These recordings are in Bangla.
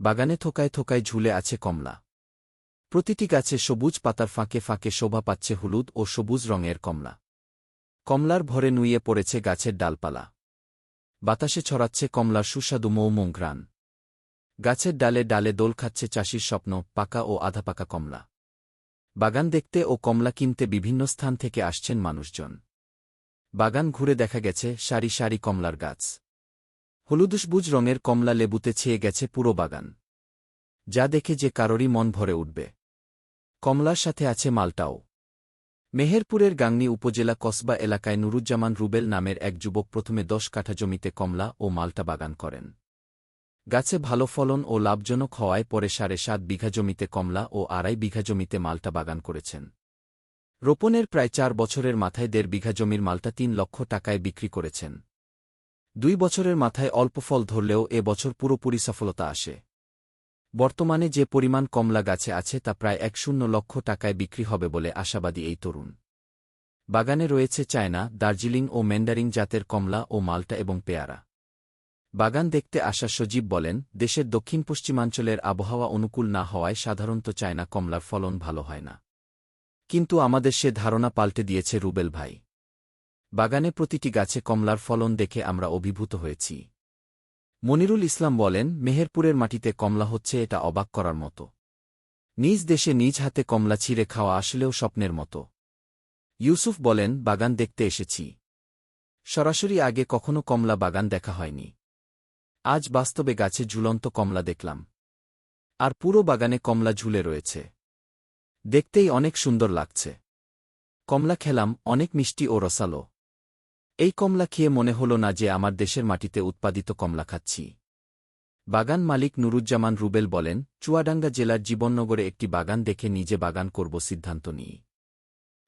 বাগানে থোকায় থোকায় ঝুলে আছে কমলা। প্রতিটি গাছে সবুজ পাতার ফাঁকে ফাঁকে শোভা পাচ্ছে হলুদ ও সবুজ রঙের কমলা। কমলার ভরে নুইয়ে পড়েছে গাছের ডালপালা। বাতাসে ছড়াচ্ছে কমলার সুস্বাদু মৌমৌ ঘ্রাণ। গাছের ডালে ডালে দোল খাচ্ছে চাষির স্বপ্ন, পাকা ও আধাপাকা কমলা। বাগান দেখতে ও কমলা কিনতে বিভিন্ন স্থান থেকে আসছেন মানুষজন। বাগান ঘুরে দেখা গেছে সারি সারি কমলার গাছ। হলুদুসবুজ রঙের কমলা লেবুতে ছেয়ে গেছে পুরো বাগান। যা দেখে যে কারোরই মন ভরে উঠবে। কমলার সাথে আছে মালটাও। মেহেরপুরের গাংনী উপজেলা কসবা এলাকায় নুরুজ্জামান রুবেল নামের এক যুবক প্রথমে দশ কাঠা জমিতে কমলা ও মালটা বাগান করেন। গাছে ভালো ফলন ও লাভজনক হওয়ায় পরে সাড়ে সাত বিঘা জমিতে কমলা ও আড়াই বিঘা জমিতে মালটা বাগান করেছেন। রোপণের প্রায় চার বছরের মাথায় দেড় বিঘা জমির মালটা তিন লক্ষ টাকায় বিক্রি করেছেন। দুই বছরের মাথায় অল্প ফল ধরলেও এ বছর পুরোপুরি সফলতা আসে। বর্তমানে যে পরিমাণ কমলা গাছে আছে তা প্রায় এক শূন্য লক্ষ টাকায় বিক্রি হবে বলে আশাবাদী এই তরুণ। বাগানে রয়েছে চায়না, দার্জিলিং ও ম্যান্ডারিং জাতের কমলা ও মালটা এবং পেয়ারা। বাগান দেখতে আসা সজীব বলেন, দেশের দক্ষিণ পশ্চিমাঞ্চলের আবহাওয়া অনুকূল না হওয়ায় সাধারণত চায়না কমলার ফলন ভালো হয় না। কিন্তু আমাদের সে ধারণা পাল্টে দিয়েছে রুবেল ভাই। বাগানে প্রতিটি গাছে কমলার ফলন দেখে আমরা অভিভূত হয়েছি। মনিরুল ইসলাম বলেন, মেহেরপুরের মাটিতে কমলা হচ্ছে এটা অবাক করার মতো। নিজ দেশে নিজ হাতে কমলা ছিঁড়ে খাওয়া আসলেও স্বপ্নের মতো। ইউসুফ বলেন, বাগান দেখতে এসেছি। সরাসরি আগে কখনো কমলা বাগান দেখা হয়নি। আজ বাস্তবে গাছে ঝুলন্ত কমলা দেখলাম। আর পুরো বাগানে কমলা ঝুলে রয়েছে। দেখতেই অনেক সুন্দর লাগছে। কমলা খেলাম, অনেক মিষ্টি ও রসালো। এই কমলা খেয়ে মনে হল না যে আমার দেশের মাটিতে উৎপাদিত কমলা খাচ্ছি। বাগান মালিক নুরুজ্জামান রুবেল বলেন, চুয়াডাঙ্গা জেলার জীবননগরে একটি বাগান দেখে নিজে বাগান করব সিদ্ধান্ত নিই।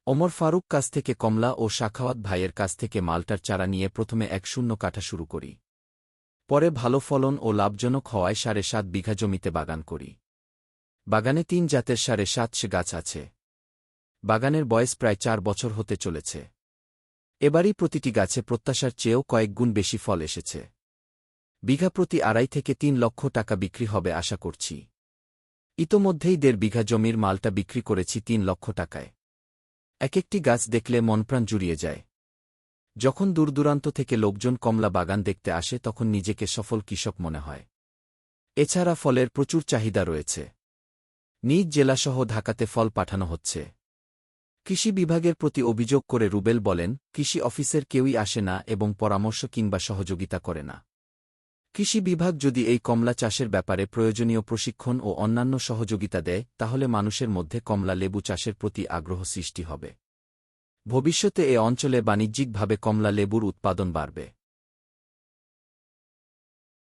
ওমর ফারুক কাছ থেকে কমলা ও শাখাওয়াত ভাইয়ের কাছ থেকে মালটার চারা নিয়ে প্রথমে এক শূন্য কাঠা শুরু করি। পরে ভালো ফলন ও লাভজনক হওয়ায় সাড়ে সাত বিঘা জমিতে বাগান করি। বাগানে তিন জাতের সাড়ে সাতশে গাছ আছে। বাগানের বয়স প্রায় চার বছর হতে চলেছে। এবারই প্রতিটি গাছে প্রত্যাশার চেয়েও কয়েক গুণ বেশি ফল এসেছে। বিঘা প্রতি আড়াই থেকে তিন লক্ষ টাকা বিক্রি হবে আশা করছি। ইতোমধ্যেই দেড় বিঘা জমির মালটা বিক্রি করেছি তিন লক্ষ টাকায়। এক একটি গাছ দেখলে মনপ্রাণ জুড়িয়ে যায়। যখন দূরদূরান্ত থেকে লোকজন কমলা বাগান দেখতে আসে তখন নিজেকে সফল কৃষক মনে হয়। এছাড়া ফলের প্রচুর চাহিদা রয়েছে। নিজ জেলাসহ ঢাকাতে ফল পাঠানো হচ্ছে। কৃষি বিভাগের প্রতি অভিযোগ করে রুবেল বলেন, কৃষি অফিসের কেউই আসে না এবং পরামর্শ কিংবা সহযোগিতা করে না। কৃষি বিভাগ যদি এই কমলা চাষের ব্যাপারে প্রয়োজনীয় প্রশিক্ষণ ও অন্যান্য সহযোগিতা দেয়, তাহলে মানুষের মধ্যে কমলা লেবু চাষের প্রতি আগ্রহ সৃষ্টি হবে। ভবিষ্যতে এ অঞ্চলে বাণিজ্যিকভাবে কমলা লেবুর উৎপাদন বাড়বে।